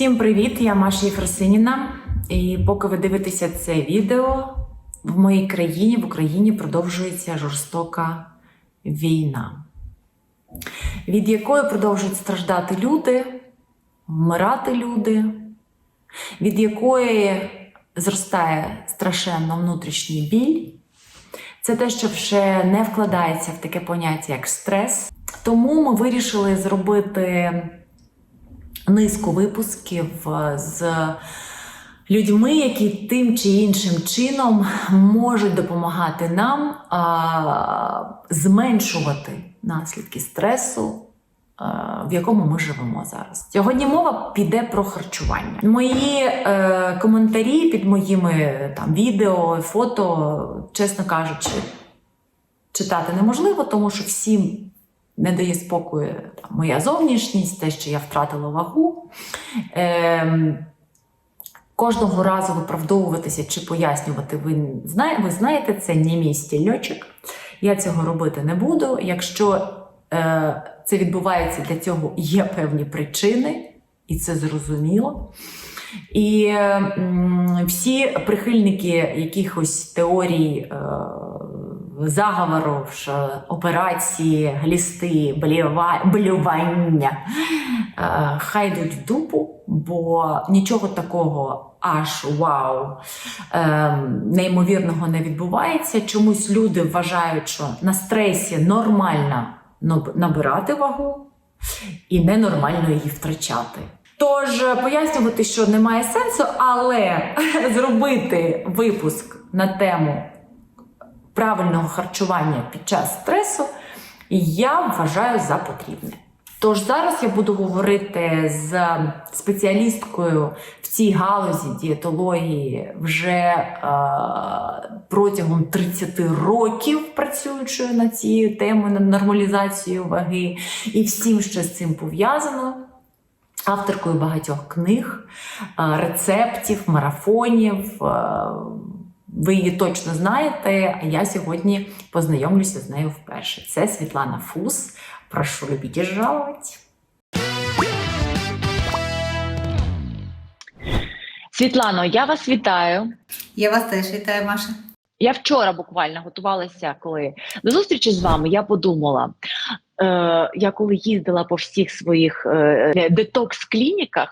Всім привіт! Я Маша Єфросиніна. І поки ви дивитеся це відео, в моїй країні, в Україні продовжується жорстока війна, від якої продовжують страждати люди, вмирати люди, від якої зростає страшенно внутрішній біль. Це те, що вже не вкладається в таке поняття, як стрес. Тому ми вирішили зробити низку випусків е, з людьми, які тим чи іншим чином можуть допомагати нам а, зменшувати наслідки стресу. е, В якому ми живемо зараз. Сьогодні мова піде про харчування. Мої е, коментарі під моїми там відео, фото, чесно кажучи, читати неможливо, тому що всім не дає спокою моя зовнішність, те, що я втратила вагу. Ем, Кожного разу виправдовуватися чи пояснювати, ви, ви знаєте, це не мій стільочок. Я цього робити не буду. Якщо е, це відбувається для цього, є певні причини, і це зрозуміло. І е, всі прихильники якихось теорій е, заговорів, операції, глісти, болювання, е, хай йдуть в дупу, бо нічого такого аж вау е, неймовірного не відбувається. Чомусь люди вважають, що на стресі нормально набирати вагу і ненормально її втрачати. Тож е, пояснювати, що немає сенсу, але зробити випуск на тему правильного харчування під час стресу я вважаю за потрібне. Тож зараз я буду говорити з спеціалісткою в цій галузі дієтології вже е, протягом 30 років працюючою над цією темою, над нормалізацією ваги і всім, що з цим пов'язано. Авторкою багатьох книг, е, рецептів, марафонів. Ви її точно знаєте, а я сьогодні познайомлюся з нею вперше. Це Світлана Фус. Прошу любіть жалувати. Світлано, я вас вітаю. Я вас теж вітаю, Маша. Я вчора буквально готувалася, коли до зустрічі з вами я подумала. Е, я коли їздила по всіх своїх е, детокс-клініках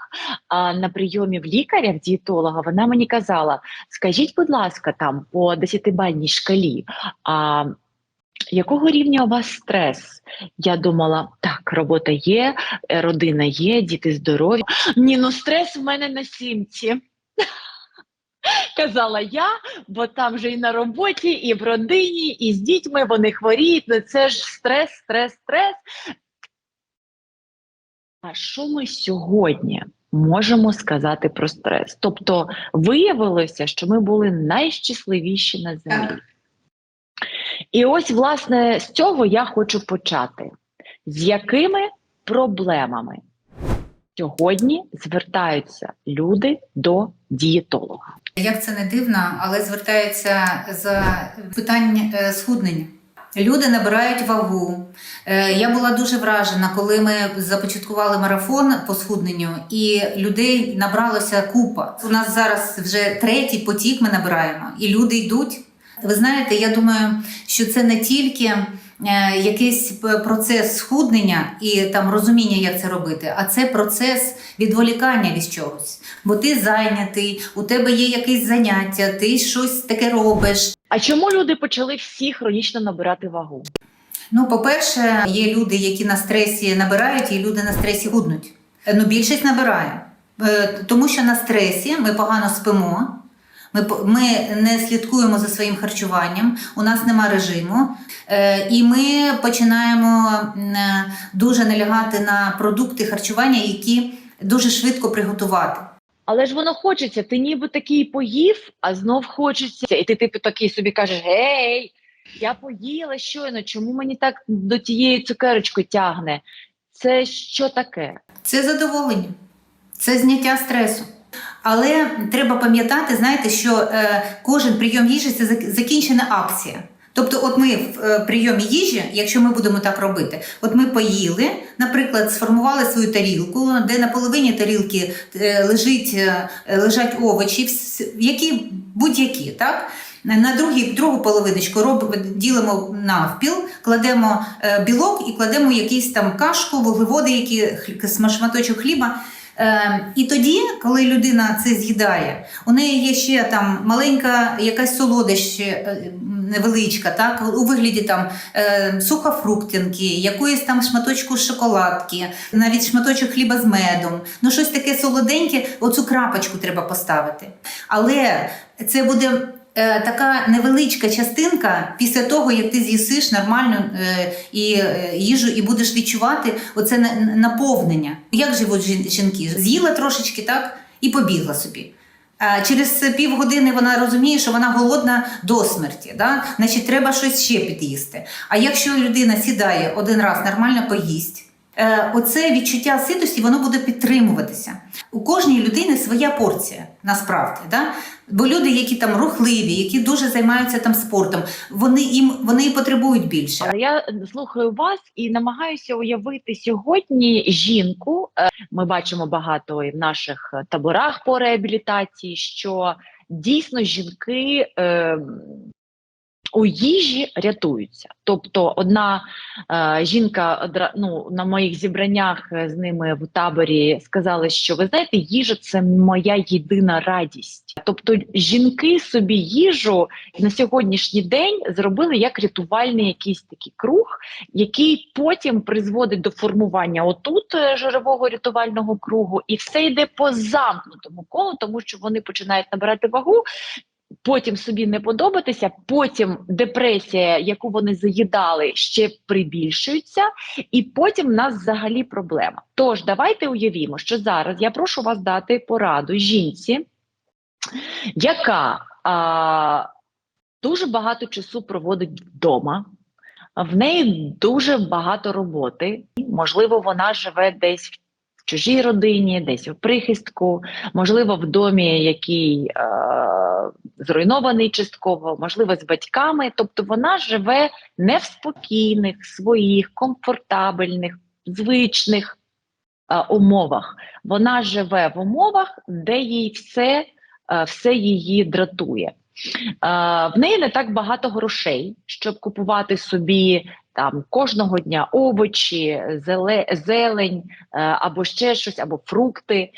на прийомі в лікаря, в дієтолога, вона мені казала: скажіть, будь ласка, там по 10-бальній шкалі, а якого рівня у вас стрес? Я думала, так, робота є, е, родина є, діти здорові. Ні, ну стрес в мене на сімці. Казала я, бо там же і на роботі, і в родині, і з дітьми вони хворіють. Ну це ж стрес, стрес, стрес. А що ми сьогодні можемо сказати про стрес? Тобто виявилося, що ми були найщасливіші на землі. І ось, власне, з цього я хочу почати. З якими проблемами сьогодні звертаються люди до дієтолога? Як це не дивно, але звертаються за питання е, схуднення. Люди набирають вагу. Е, Я була дуже вражена, коли ми започаткували марафон по схудненню, і людей набралося купа. У нас зараз вже третій потік ми набираємо, і люди йдуть. Ви знаєте, я думаю, що це не тільки якийсь процес схуднення і там розуміння, як це робити, а це процес відволікання від чогось. Бо ти зайнятий, у тебе є якесь заняття, ти щось таке робиш. А чому люди почали всі хронічно набирати вагу? Ну, по-перше, є люди, які на стресі набирають, і люди на стресі худнуть. Е, Ну, більшість набирає. Е, Тому що на стресі ми погано спимо. Ми, ми не слідкуємо за своїм харчуванням, у нас нема режиму, е, і ми починаємо е, дуже налягати на продукти харчування, які дуже швидко приготувати. Але ж воно хочеться, ти ніби такий поїв, а знов хочеться. І ти типу такий собі кажеш: гей, я поїла щойно, чому мені так до тієї цукерочки тягне? Це що таке? Це задоволення, це зняття стресу. Але треба пам'ятати, знаєте, що е, кожен прийом їжі це закінчена акція. Тобто, от ми в е, прийомі їжі, якщо ми будемо так робити, от ми поїли, наприклад, сформували свою тарілку, де на половині тарілки е, лежить, лежать овочі, які будь-які, так? На другій, другу половиночку роб, ділимо навпіл, кладемо білок і кладемо якийсь там кашку, вуглеводи, які шматочок хліба. Е, і тоді, коли людина це з'їдає, у неї є ще там маленька якась солодощ е, невеличка, так, у вигляді там е, сухофруктинки, якоїсь там шматочку шоколадки, навіть шматочок хліба з медом. Ну, щось таке солоденьке, оцю крапочку треба поставити. Але це буде. Е, Така невеличка частинка після того, як ти з'їсиш нормальну е, і е, їжу, і будеш відчувати оце на- наповнення. Як живуть жінки? З'їла трошечки, так, і побігла собі. А через півгодини вона розуміє, що вона голодна до смерті. Да? Значить, треба щось ще під'їсти. А якщо людина сідає один раз нормально поїсть, е, оце відчуття ситості воно буде підтримуватися. У кожній людини своя порція, насправді. Да? Бо люди, які там рухливі, які дуже займаються там спортом, вони їм вони потребують більше. Я слухаю вас і намагаюся уявити сьогодні жінку. Е, Ми бачимо багато і в наших е, таборах по реабілітації, що дійсно жінки е, у їжі рятуються. Тобто, одна е, жінка ну, на моїх зібраннях е, з ними в таборі сказали, що ви знаєте, їжа це моя єдина радість. Тобто, жінки собі їжу на сьогоднішній день зробили як рятувальний якийсь такий круг, який потім призводить до формування отут е, жирового рятувального кругу, і все йде по замкнутому колу, тому що вони починають набирати вагу. Потім собі не подобатися, потім депресія, яку вони заїдали, ще прибільшується, і потім в нас взагалі проблема. Тож давайте уявімо, що зараз я прошу вас дати пораду жінці, яка а, дуже багато часу проводить вдома. В неї дуже багато роботи. Можливо, вона живе десь в чужій родині, десь у прихистку, можливо, в домі, який е, зруйнований частково, можливо, з батьками. Тобто вона живе не в спокійних, своїх, комфортабельних, звичних е, умовах. Вона живе в умовах, де їй все, е, все її дратує. Е, в неї не так багато грошей, щоб купувати собі там кожного дня овочі, зеле, зелень е, або ще щось, або фрукти. Е,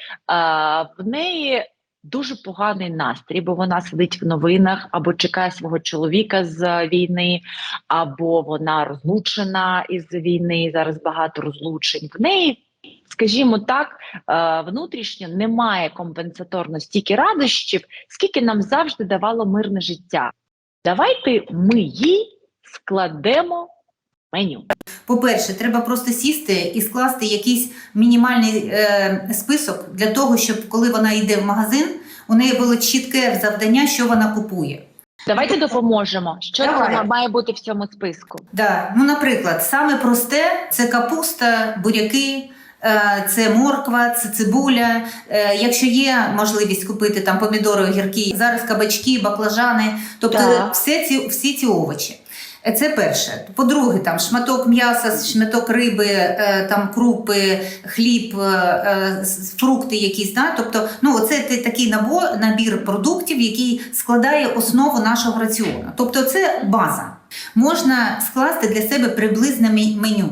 в неї дуже поганий настрій, бо вона сидить в новинах або чекає свого чоловіка з війни, або вона розлучена із війни. Зараз багато розлучень. В неї, скажімо так, е, внутрішньо немає компенсаторно стільки радощів, скільки нам завжди давало мирне життя. Давайте ми їй складемо меню. По-перше, треба просто сісти і скласти якийсь мінімальний е, список для того, щоб коли вона йде в магазин, у неї було чітке завдання, що вона купує. Давайте допоможемо. Що Давай. там має бути в цьому списку? Да. Ну, наприклад, саме просте це капуста, буряки. е, Це морква, це цибуля. Е, Якщо є можливість купити там помідори, огірки, зараз кабачки, баклажани, тобто Так. все ці, всі ці овочі. Е, Це перше. По-друге, там шматок м'яса, шматок риби, е, там крупи, хліб, е, фрукти якісь. Да? Тобто, ну, те- такий набор, набір продуктів, який складає основу нашого раціону. Тобто, це база. Можна скласти для себе приблизне меню.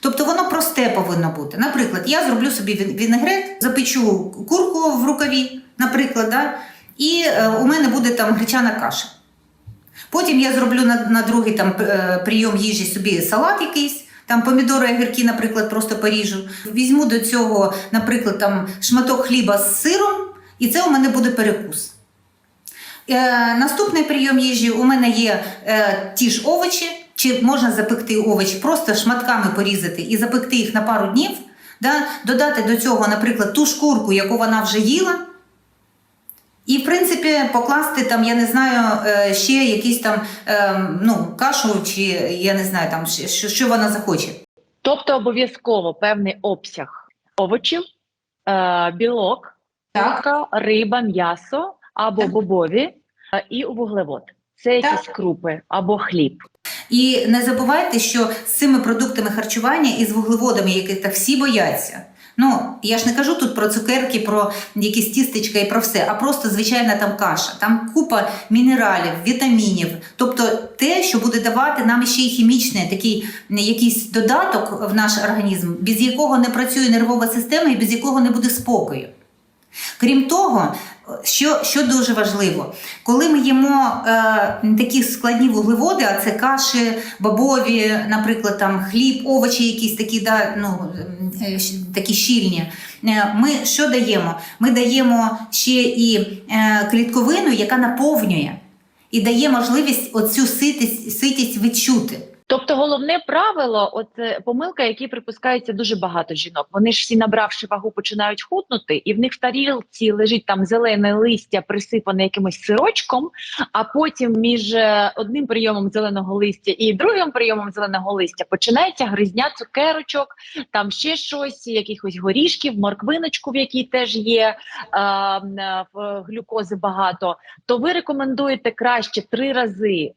Тобто воно просте повинно бути. Наприклад, я зроблю собі він- вінегрет, запечу курку в рукаві, наприклад, да? і у мене буде там гречана каша. Потім я зроблю на, на другий там, е, прийом їжі собі салат якийсь. Там помідори, огірки, наприклад, просто поріжу. Візьму до цього, наприклад, там шматок хліба з сиром, і це у мене буде перекус. Е, наступний прийом їжі у мене є е, ті ж овочі, чи можна запекти овочі, просто шматками порізати і запекти їх на пару днів, да? додати до цього, наприклад, ту шкурку, яку вона вже їла. І, в принципі, покласти там, я не знаю, е, ще якийсь там е, ну, кашу, чи я не знаю, там, що, що вона захоче. Тобто обов'язково певний обсяг овочів, е, білок, Так. риба, м'ясо або бобові е, і вуглевод. це Так. якісь крупи або хліб. І не забувайте, що з цими продуктами харчування і з вуглеводами, яких так всі бояться. Ну, я ж не кажу тут про цукерки, про якісь тістечка і про все, а просто звичайна там каша. Там купа мінералів, вітамінів, тобто те, що буде давати нам ще й хімічний такий якийсь додаток в наш організм, без якого не працює нервова система і без якого не буде спокою. Крім того, що, що дуже важливо, коли ми їмо е, такі складні вуглеводи, а це каші, бобові, наприклад, там хліб, овочі, якісь такі, да, ну, е, такі щільні. е, Ми що даємо? Ми даємо ще і е, клітковину, яка наповнює і дає можливість оцю ситість, ситість відчути. Тобто головне правило, от е, помилка, які припускаються дуже багато жінок. Вони ж всі набравши вагу, починають худнути, і в них в тарілці лежить там зелене листя, присипане якимось сирочком. А потім між е, одним прийомом зеленого листя і другим прийомом зеленого листя починається гризня цукерочок, там ще щось, якихось горішків, морквиночку, в якій теж є е, е, глюкози багато. То ви рекомендуєте краще три рази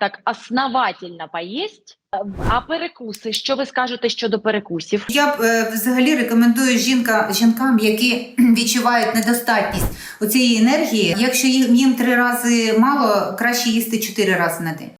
так основательно поїсть. А перекуси, що ви скажете щодо перекусів? Я б е, взагалі рекомендую жінка, жінкам, які відчувають недостатність у цієї енергії. Якщо їм, їм три рази мало, краще їсти чотири рази на день.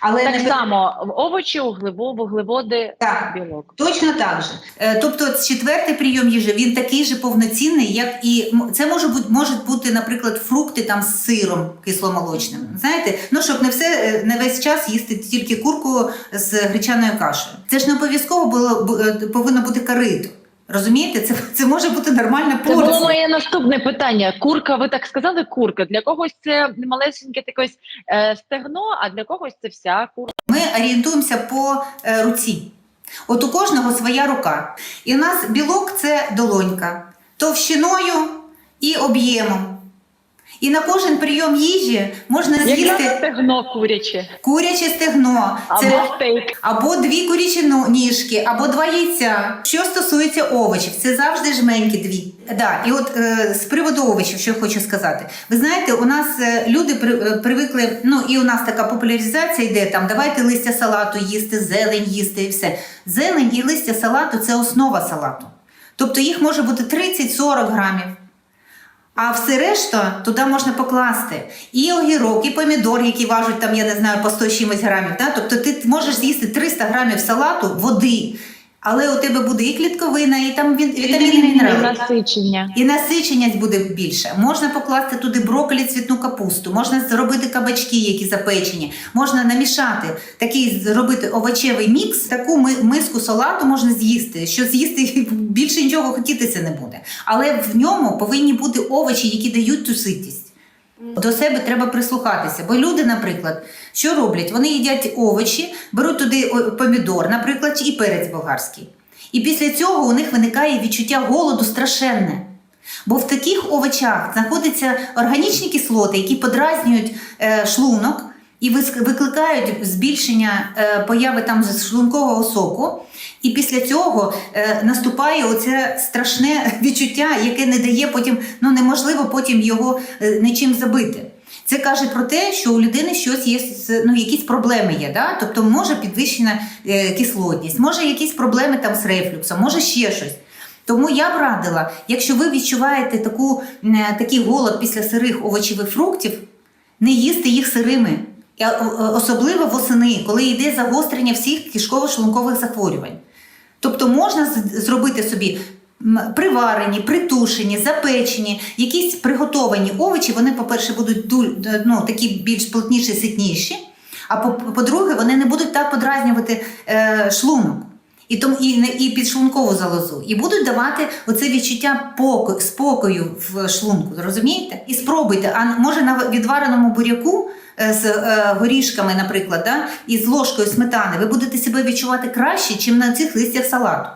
Але Так не само овочі, углево, вуглеводи, Так. білок. Точно так же. Е, Тобто четвертий прийом їжі він такий же повноцінний, як і це може бути можуть бути, наприклад, фрукти там з сиром кисломолочним. Знаєте, ну щоб не все е, не весь час їсти тільки курку з гречаною кашею. Це ж не обов'язково було бу- е, повинно бути карито. Розумієте, це, це може бути нормальна Це було моє наступне питання. Курка, ви так сказали, курка. Для когось це малесеньке таке е, стегно, а для когось це вся курка. Ми орієнтуємося по е, руці. От у кожного своя рука. І у нас білок це долонька, товщиною і об'ємом. І на кожен прийом їжі можна з'їсти стегно куряче куряче стегно, або це стейк. або дві курячі ну- ніжки, або два яйця. Що стосується овочів, це завжди жменьки дві. Да, і от е, з приводу овочів, що хочу сказати. Ви знаєте, у нас е, люди при, е, привикли, ну і у нас така популяризація йде там, давайте листя салату їсти, зелень їсти і все. Зелень і листя салату це основа салату. Тобто їх може бути 30-40 грамів. А все решта туди можна покласти і огірок, і помідор, які важать там, я не знаю, по 100 чимось грамів. Да? Тобто ти можеш з'їсти 300 грамів салату, води, але у тебе буде і клітковина, і там вітаміни, і мінерали. насичення. І насиченість буде більше. Можна покласти туди брокколі, цвітну капусту, можна зробити кабачки, які запечені, можна намішати такий зробити овочевий мікс. Таку миску салату можна з'їсти. Що з'їсти більше нічого хотітися не буде. Але в ньому повинні бути овочі, які дають ту ситість. До себе треба прислухатися. Бо люди, наприклад, що роблять? Вони їдять овочі, беруть туди помідор, наприклад, і перець болгарський. І після цього у них виникає відчуття голоду страшенне. Бо в таких овочах знаходяться органічні кислоти, які подразнюють е, шлунок і викликають збільшення е, появи там шлункового соку. І після цього е, наступає оце страшне відчуття, яке не дає потім, ну неможливо потім його нічим забити. Це каже про те, що у людини щось є, ну, якісь проблеми є. Да? Тобто може підвищена е, кислотність, може якісь проблеми там з рефлюксом, може ще щось. Тому я б радила, якщо ви відчуваєте таку, е, такий голод після сирих овочів і фруктів, не їсти їх сирими. Особливо восени, коли йде загострення всіх кишково-шлункових захворювань. Тобто можна зробити собі приварені, притушені, запечені, якісь приготовані овочі, вони, по-перше, будуть ду- ну, такі більш плотніші, ситніші, а по- по-друге, вони не будуть так подразнювати е, шлунок. І, тому, і, і підшлункову залозу, і будуть давати оце відчуття поко- спокою в шлунку, розумієте? І спробуйте, а може на відвареному буряку е, з е, горішками, наприклад, да, і з ложкою сметани, ви будете себе відчувати краще, ніж на цих листях салату.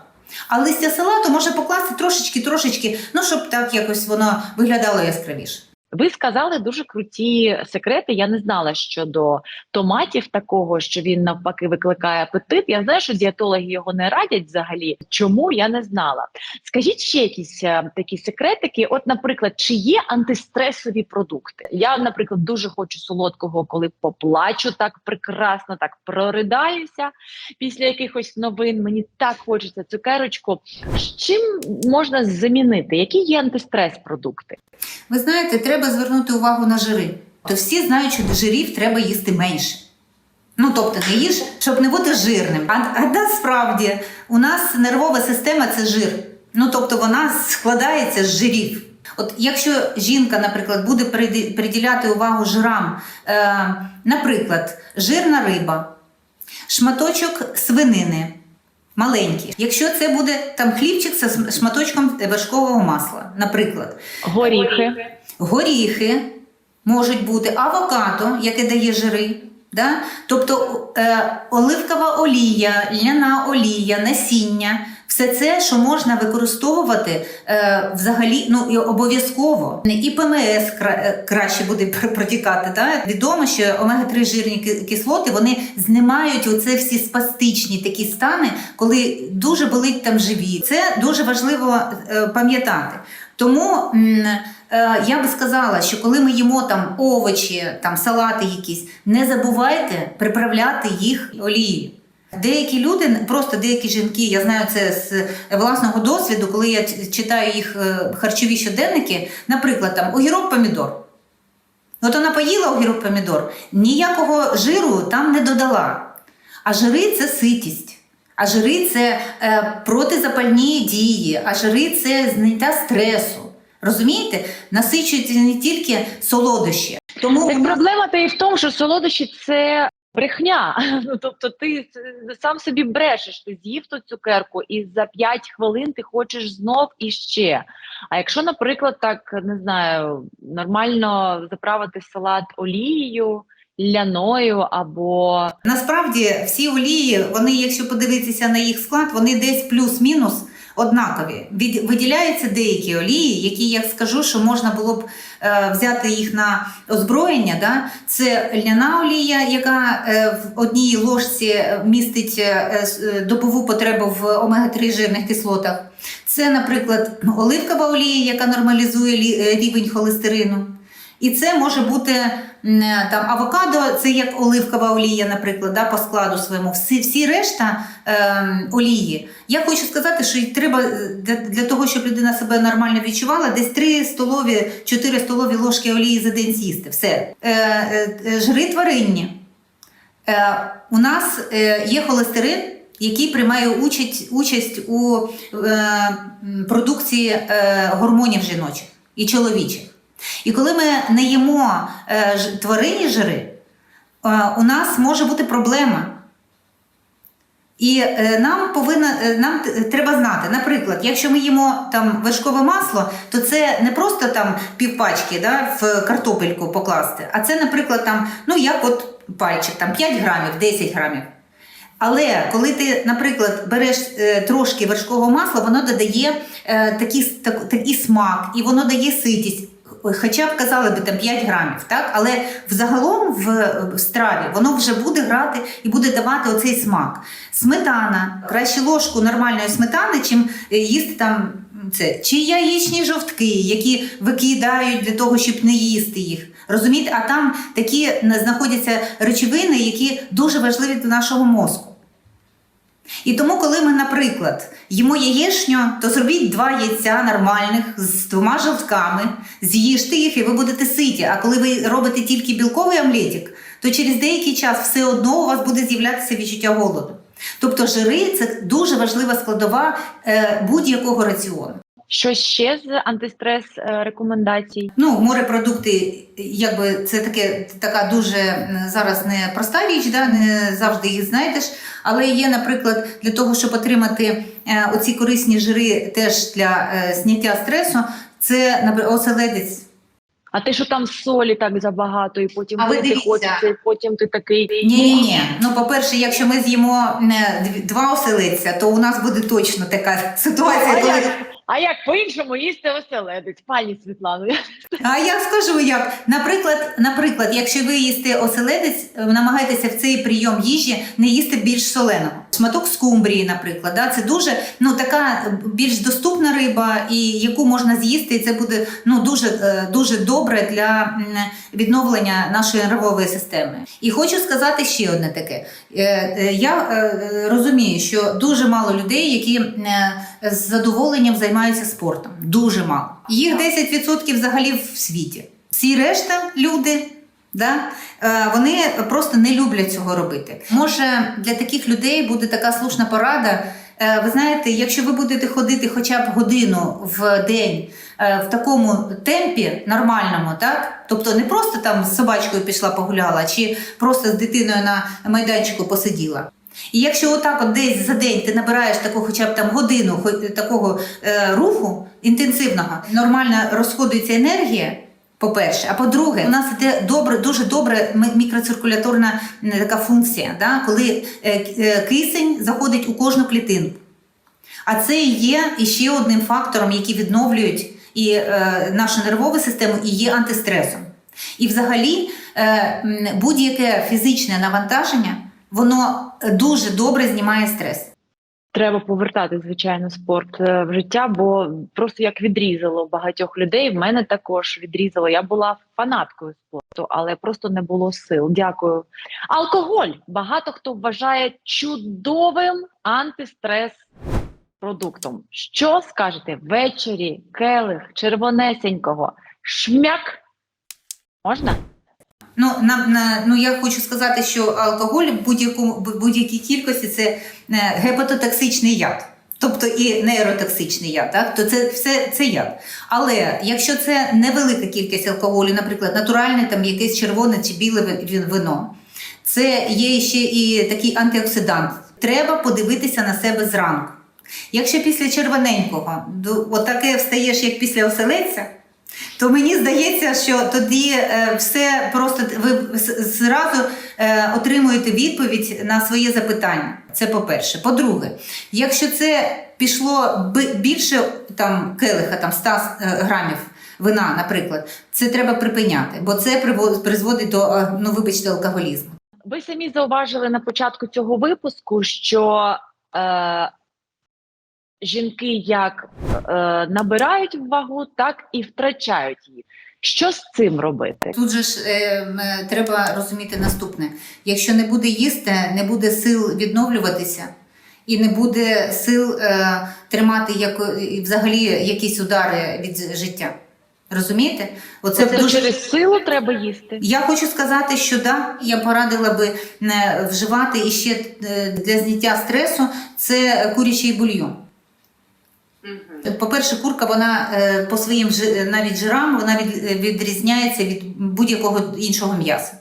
А листя салату може покласти трошечки-трошечки, ну щоб так якось воно виглядало яскравіше. Ви сказали дуже круті секрети. Я не знала щодо томатів такого, що він навпаки викликає апетит. Я знаю, що дієтологи його не радять взагалі. Чому я не знала? Скажіть ще якісь е, такі секретики. От, наприклад, чи є антистресові продукти? Я, наприклад, дуже хочу солодкого, коли поплачу так прекрасно, так проридаюся після якихось новин. Мені так хочеться цукерочку. З чим можна замінити? Які є антистрес продукти? Ви знаєте, треба звернути увагу на жири. То всі знають, що жирів треба їсти менше. Ну, тобто не їж, щоб не бути жирним. А, а насправді у нас нервова система це жир. Ну, тобто вона складається з жирів. От якщо жінка, наприклад, буде приділяти увагу жирам, е, наприклад, жирна риба, шматочок свинини, маленький. Якщо це буде там хлібчик з шматочком вершкового масла, наприклад, Горіхи. Горіхи можуть бути, авокадо, яке дає жири. Да? Тобто е, оливкова олія, ляна олія, насіння все це, що можна використовувати е, взагалі, ну обов'язково. І ПМС кра- е, краще буде протікати. Да? Відомо, що омега-3 жирні кислоти вони знімають оце всі спастичні такі стани, коли дуже болить там живіт. Це дуже важливо е, пам'ятати. Тому м, я би сказала, що коли ми їмо там овочі, там салати якісь, не забувайте приправляти їх олією. Деякі люди, просто деякі жінки, я знаю це з власного досвіду, коли я читаю їх е, харчові щоденники, наприклад, там огірок помідор. От вона поїла огірок помідор, ніякого жиру там не додала. А жири це ситість. А жири це е, протизапальні дії, а жири це зняття стресу. Розумієте? Насичують не тільки солодощі. Тому Так нас- проблема та і в тому, що солодощі це брехня. Ну тобто, ти сам собі брешеш, ти з'їв ту цукерку, і за 5 хвилин ти хочеш знов і ще. А якщо, наприклад, так не знаю, нормально заправити салат олією, ляною або Насправді всі олії, вони, якщо подивитися на їх склад, вони десь плюс-мінус однакові. Виділяються деякі олії, які я скажу, що можна було б е, взяти їх на озброєння. Да? Це ляна олія, яка е, в одній ложці е, містить добову потребу в омега-3 жирних кислотах. Це, наприклад, оливкова олія, яка нормалізує рівень холестерину. І це може бути там авокадо, це як оливкова олія, наприклад, да, по складу своєму. Всі, всі решта е, олії. Я хочу сказати, що треба е, для, того, щоб людина себе нормально відчувала, десь 3 столові, 4 столові ложки олії за день з'їсти. Все. Е, е, е, жири тваринні. Е, у нас е, є холестерин, який приймає участь, участь у е, продукції е, гормонів жіночих і чоловічих. І коли ми не їмо е, тваринні жири, е, у нас може бути проблема. І е, нам повинна нам треба знати, наприклад, якщо ми їмо там вершкове масло, то це не просто там півпачки да, в картопельку покласти, а це, наприклад, там, ну як от пальчик, там 5 грамів, 10 грамів. Але коли ти, наприклад, береш трошки вершкового масла, воно додає такий, так, такий смак і воно дає ситість. Хоча б казали би там 5 грамів, так? але взагалом в, страві воно вже буде грати і буде давати оцей смак. Сметана, краще ложку нормальної сметани, чим е, їсти там це чи яєчні жовтки, які викидають для того, щоб не їсти їх. Розумієте, а там такі знаходяться речовини, які дуже важливі для нашого мозку. І тому, коли ми, наприклад, їмо яєчню, то зробіть два яйця нормальних з двома жовтками, з'їжте їх і ви будете ситі. А коли ви робите тільки білковий омлетик, то через деякий час все одно у вас буде з'являтися відчуття голоду. Тобто жири це дуже важлива складова е, будь-якого раціону. Що ще з антистрес е, рекомендацій? Ну, морепродукти, якби це таке така дуже зараз не проста річ, да? не завжди їх знайдеш. Але є, наприклад, для того, щоб отримати е, оці корисні жири теж для е, зняття стресу, це оселедець. А те, що там солі так забагато, і потім А ви дивіться. хочеться, і потім ти такий Ні, ні, ні. Ну, по-перше, якщо ми з'їмо два оселедця, то у нас буде точно така ситуація, коли? А як по-іншому їсти оселедець, пані Світлано? А я скажу як. Наприклад, наприклад, якщо ви їсте оселедець, е, намагайтеся в цей прийом їжі не їсти більш соленого. Шматок скумбрії, наприклад, да, це дуже ну така е, більш доступна риба, і яку можна з'їсти, і це буде ну дуже е, дуже добре для відновлення нашої нервової системи. І хочу сказати ще одне таке: я розумію, що дуже мало людей, які з задоволенням займаються спортом. Дуже мало. Їх 10% взагалі в світі. Всі решта люди. Да? е, Вони просто не люблять цього робити. Може, для таких людей буде така слушна порада. Е, Ви знаєте, якщо ви будете ходити хоча б годину в день е, в такому темпі нормальному, так? Тобто не просто там з собачкою пішла погуляла, чи просто з дитиною на майданчику посиділа. І якщо отак от десь за день ти набираєш таку хоча б там годину такого е, руху інтенсивного, нормально розходується енергія. По-перше, а по-друге, у нас іде добре, дуже добре мікроциркуляторна така функція, да? коли е, е, кисень заходить у кожну клітинку. А це є іще одним фактором, який відновлюють і е, нашу нервову систему, і є антистресом. І взагалі е, будь-яке фізичне навантаження, воно дуже добре знімає стрес. Треба повертати, звичайно, спорт е, в життя, бо просто як відрізало багатьох людей. В мене також відрізало. Я була фанаткою спорту, але просто не було сил. Дякую. Алкоголь багато хто вважає чудовим антистрес продуктом. Що скажете ввечері, келих, червонесенького, шмяк? Можна? Ну, на, на, ну я хочу сказати, що алкоголь в будь-якому будь-якій кількості це е, гепатотоксичний яд. Тобто і нейротоксичний яд, так? то це все це яд. Але якщо це невелика кількість алкоголю, наприклад, натуральне там якесь червоне чи біле вино, це є ще і такий антиоксидант. Треба подивитися на себе зранку. Якщо після червоненького отаке встаєш, як після оселедця, то мені здається, що тоді е, все просто ви зразу е, отримуєте відповідь на своє запитання. Це по-перше. По-друге, якщо це пішло більше там келиха, там 100 е, грамів вина, наприклад, це треба припиняти, бо це призводить до ну вибачте алкоголізму. Ви самі зауважили на початку цього випуску, що е, жінки як е, набирають вагу, так і втрачають її. Що з цим робити? Тут же ж е, треба розуміти наступне: якщо не буде їсти, не буде сил відновлюватися. І не буде сил е, тримати яко, і взагалі якісь удари від життя. Розумієте? Оце Це дуже через силу треба їсти. Я хочу сказати, що да, я порадила би не вживати іще е, для зняття стресу це курячий бульйон. По-перше, курка вона е, по своїм навіть жирам вона відрізняється від будь-якого іншого м'яса.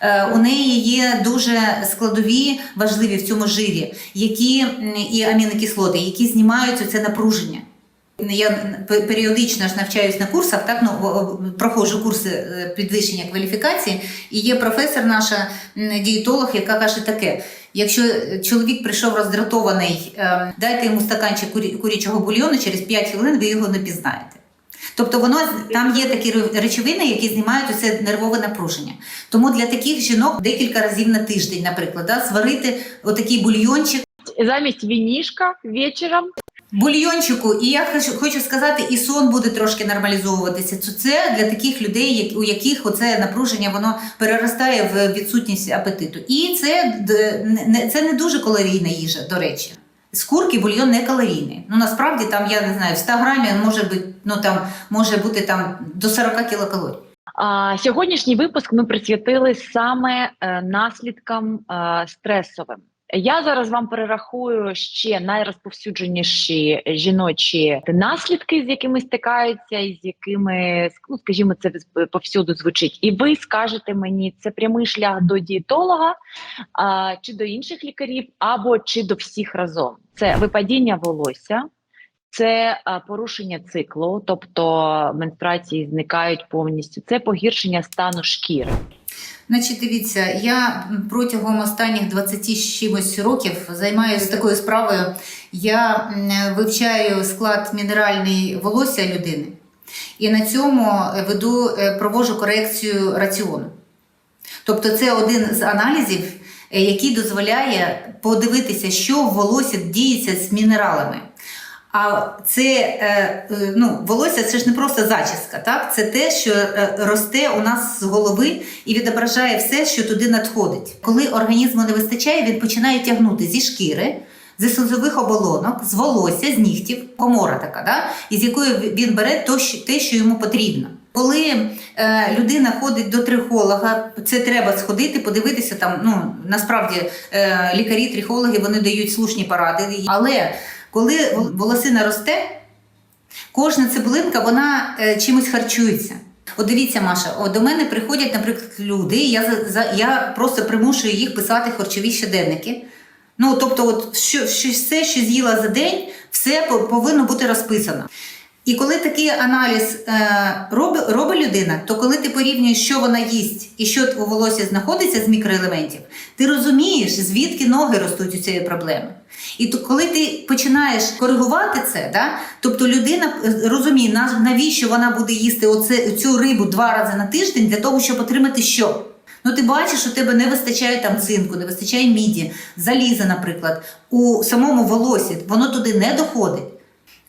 Е, У неї є дуже складові важливі в цьому жирі, які і амінокислоти, які знімають це напруження. Я періодично ж навчаюсь на курсах, так ну проходжу курси е, підвищення кваліфікації, і є професор, наша дієтолог, яка каже таке: якщо чоловік прийшов роздратований, е, дайте йому стаканчик курячого бульйону, через 5 хвилин ви його не пізнаєте. Тобто воно там є такі речовини, які знімають оце нервове напруження. Тому для таких жінок декілька разів на тиждень, наприклад, да, сварити отакий бульйончик. Замість вінішка вечором Бульйончику, і я хочу, сказати, і сон буде трошки нормалізовуватися. Це- для таких людей, у яких оце напруження воно переростає в відсутність апетиту. І це, це не дуже калорійна їжа, до речі. З курки бульйон не калорійний. Ну насправді там я не знаю, в 100 грамів може бути, ну там може бути там до 40 кілокалорій. А, сьогоднішній випуск ми присвятили саме е, наслідкам е, стресовим. Я зараз вам перерахую ще найрозповсюдженіші жіночі наслідки, з якими стикаються, і з якими, ну скажімо, це повсюду звучить. І ви скажете мені, це прямий шлях до дієтолога а, чи до інших лікарів, або чи до всіх разом. Це випадіння волосся, Це порушення циклу, тобто менструації зникають повністю. Це погіршення стану шкіри. Значить, дивіться, я протягом останніх 20 чимось років займаюся такою справою. Я вивчаю склад мінеральної волосся людини і на цьому веду, е, проводжу корекцію раціону. Тобто, це один з аналізів, е, який дозволяє подивитися, що в волосі діється з мінералами. А це е, е, ну, волосся це ж не просто зачіска, так? Це те, що е, росте у нас з голови і відображає все, що туди надходить. Коли організму не вистачає, він починає тягнути зі шкіри, зі слизових оболонок, з волосся, з нігтів, комора така, да? із якої він бере то, те, що йому потрібно. Коли е, людина ходить до трихолога, це треба сходити, подивитися там. Ну насправді е, лікарі, трихологи вони дають слушні поради. Але коли волосина росте, кожна цибулинка вона е, чимось харчується. От дивіться, Маша, от до мене приходять, наприклад, люди, і я, за, я просто примушую їх писати харчові щоденники. Ну, тобто, от що, що, все, що з'їла за день, все по- повинно бути розписано. І коли такий аналіз е, робить, робить людина, то коли ти порівнюєш, що вона їсть і що у волосі знаходиться з мікроелементів, ти розумієш, звідки ноги ростуть у цієї проблеми. І то, коли ти починаєш коригувати це, да, тобто людина е, розуміє, навіщо вона буде їсти оце, цю рибу два рази на тиждень для того, щоб отримати що? Ну, ти бачиш, що тебе не вистачає там цинку, не вистачає міді, заліза, наприклад, у самому волосі, воно туди не доходить.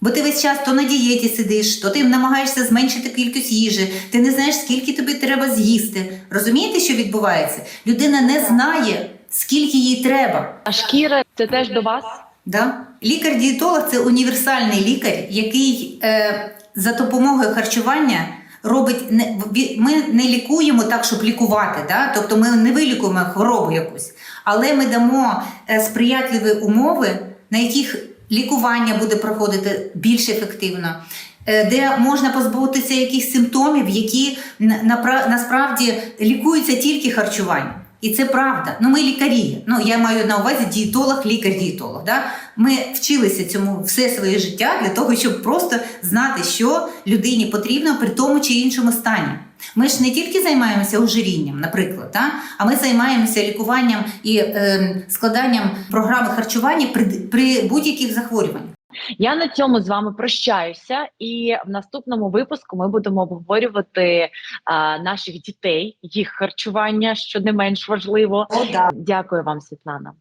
Бо ти весь час то на дієті сидиш, то ти намагаєшся зменшити кількість їжі, ти не знаєш, скільки тобі треба з'їсти. Розумієте, що відбувається? Людина не знає, скільки їй треба. А шкіра це теж до вас? Да? Лікар-дієтолог це універсальний лікар, який е, за допомогою харчування робить не ми не лікуємо так, щоб лікувати. Да? Тобто ми не вилікуємо хворобу якусь, але ми дамо е, сприятливі умови, на яких лікування буде проходити більш ефективно. е, Де можна позбутися якихось симптомів, які насправді лікуються тільки харчуванням. І це правда. Ну, ми лікарі. Ну, я маю на увазі дієтолог, лікар-дієтолог. Да? Ми вчилися цьому все своє життя для того, щоб просто знати, що людині потрібно при тому чи іншому стані. Ми ж не тільки займаємося ожирінням, наприклад, да? а ми займаємося лікуванням і е, складанням програми харчування при, при будь-яких захворюваннях. Я на цьому з вами прощаюся, і в наступному випуску ми будемо обговорювати а, наших дітей, їх харчування, що не менш важливо. Дякую вам, Світлана.